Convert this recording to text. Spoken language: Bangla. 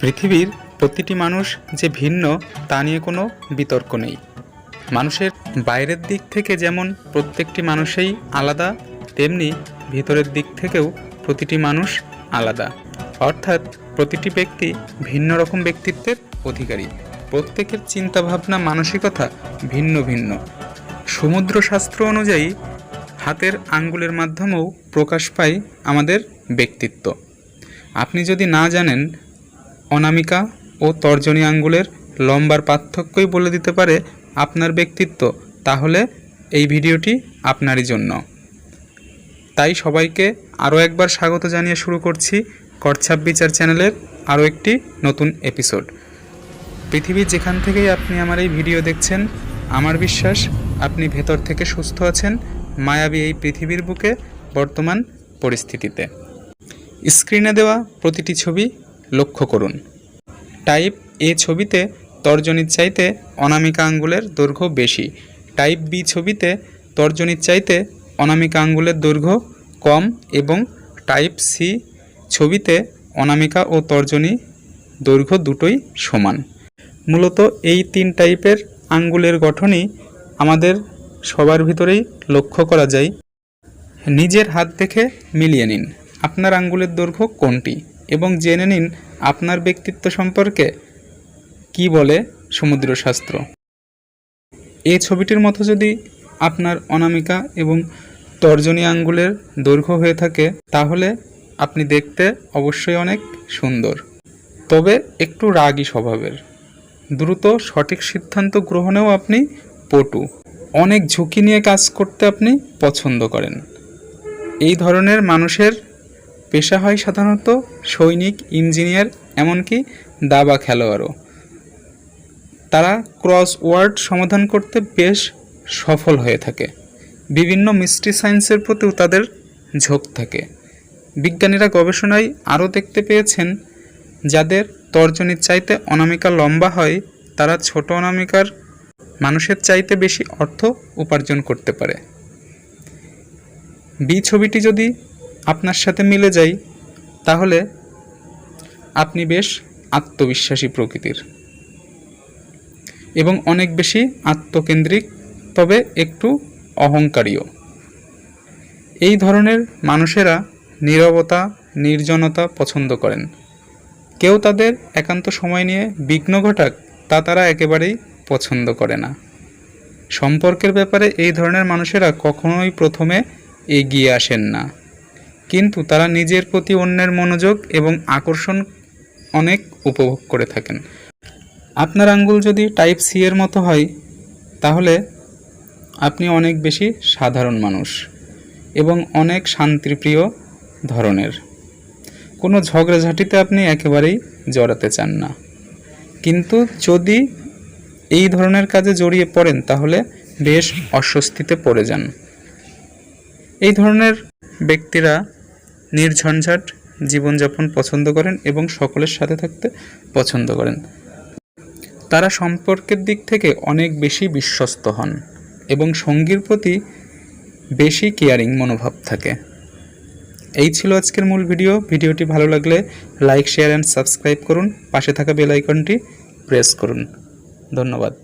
পৃথিবীর প্রতিটি মানুষ যে ভিন্ন, তা নিয়ে কোনো বিতর্ক নেই। মানুষের বাইরের দিক থেকে যেমন প্রত্যেকটি মানুষেই আলাদা, তেমনি ভিতরের দিক থেকেও প্রতিটি মানুষ আলাদা। অর্থাৎ প্রতিটি ব্যক্তি ভিন্ন রকম ব্যক্তিত্বের অধিকারী। প্রত্যেকের চিন্তাভাবনা মানসিকতা ভিন্ন ভিন্ন। সমুদ্র শাস্ত্র অনুযায়ী হাতের আঙ্গুলের মাধ্যমেও প্রকাশ পায় আমাদের ব্যক্তিত্ব। আপনি যদি না জানেন অনামিকা ও তর্জনী আঙ্গুলের লম্বার পার্থক্যই বলে দিতে পারে আপনার ব্যক্তিত্ব। তাহলে এই ভিডিওটি আপনারই জন্য। তাই সবাইকে আরও একবার স্বাগত জানিয়ে শুরু করছি করছাপ বিচার চ্যানেলের আরও একটি নতুন এপিসোড। পৃথিবীর যেখান থেকেই আপনি আমার এই ভিডিও দেখছেন, আমার বিশ্বাস আপনি ভেতর থেকে সুস্থ আছেন, মায়াবী এই পৃথিবীর বুকে বর্তমান পরিস্থিতিতে। স্ক্রিনে দেওয়া প্রতিটি ছবি লক্ষ্য করুন। টাইপ এ ছবিতে তর্জনীর চাইতে অনামিকা আঙ্গুলের দৈর্ঘ্য বেশি। টাইপ বি ছবিতে তর্জনীর চাইতে অনামিকা আঙ্গুলের দৈর্ঘ্য কম এবং টাইপ সি ছবিতে অনামিকা ও তর্জনী দৈর্ঘ্য দুটোই সমান। মূলত এই তিন টাইপের আঙ্গুলের গঠনই আমাদের সবার ভিতরেই লক্ষ্য করা যায়। নিজের হাত দেখে মিলিয়ে নিন। আপনার আঙ্গুলের দৈর্ঘ্য কোনটি? এবং জেনে নিন আপনার ব্যক্তিত্ব সম্পর্কে। কি বলে সমুদ্রশাস্ত্র এই ছবিটির মতো যদি আপনার অনামিকা এবং তর্জনী আঙ্গুলের দৈর্ঘ্য হয়ে থাকে, তাহলে আপনি দেখতে অবশ্যই অনেক সুন্দর। তবে একটু রাগী স্বভাবের। দ্রুত সঠিক সিদ্ধান্ত গ্রহণেও আপনি পটু। অনেক ঝুঁকি নিয়ে কাজ করতে আপনি পছন্দ করেন। এই ধরনের মানুষের পেশা হয় সাধারণত সৈনিক, ইঞ্জিনিয়ার, এমনকি দাবা খেলোয়াড়ও। তারা ক্রস ওয়ার্ড সমাধান করতে বেশ সফল হয়ে থাকে। বিভিন্ন মিস্ট্রি সায়েন্সের প্রতিও তাদের ঝোঁক থাকে। বিজ্ঞানীরা গবেষণায় আরও দেখতে পেয়েছেন, যাদের তর্জনীর চাইতে অনামিকা লম্বা হয়, তারা ছোট অনামিকার মানুষের চাইতে বেশি অর্থ উপার্জন করতে পারে। বি ছবিটি যদি আপনার সাথে মিলে যাই, তাহলে আপনি বেশ আত্মবিশ্বাসী প্রকৃতির। এবং অনেক বেশি আত্মকেন্দ্রিক, তবে একটু অহংকারীও। এই ধরনের মানুষেরা নীরবতা, নির্জনতা পছন্দ করেন। কেউ তাদের একান্ত সময় নিয়ে বিঘ্ন ঘটাক, তা তারা একেবারেই পছন্দ করে না। সম্পর্কের ব্যাপারে এই ধরনের মানুষেরা কখনোই প্রথমে এগিয়ে আসেন না। কিন্তু তারা নিজের প্রতি অন্যের মনোযোগ এবং আকর্ষণ অনেক উপভোগ করে থাকেন। আপনার আঙ্গুল যদি টাইপ সি এর মতো হয়, তাহলে আপনি অনেক বেশি সাধারণ মানুষ এবং অনেক শান্তিপ্রিয় ধরনের। কোনো ঝগড়াঝাটিতে আপনি একেবারেই জড়াতে চান না। কিন্তু যদি এই ধরনের কাজে জড়িয়ে পড়েন, তাহলে বেশ অস্বস্তিতে পড়ে যান। এই ধরনের ব্যক্তিরা নির্ঝঞ্ঝাট জীবনযাপন পছন্দ করেন এবং সকলের সাথে থাকতে পছন্দ করেন। তারা সম্পর্কের দিক থেকে অনেক বেশি বিশ্বস্ত হন এবং সঙ্গীর প্রতি বেশি কেয়ারিং মনোভাব থাকে। এই ছিল আজকের মূল ভিডিও। ভিডিওটি ভালো লাগলে লাইক, শেয়ার অ্যান্ড সাবস্ক্রাইব করুন। পাশে থাকা বেল আইকনটি প্রেস করুন। ধন্যবাদ।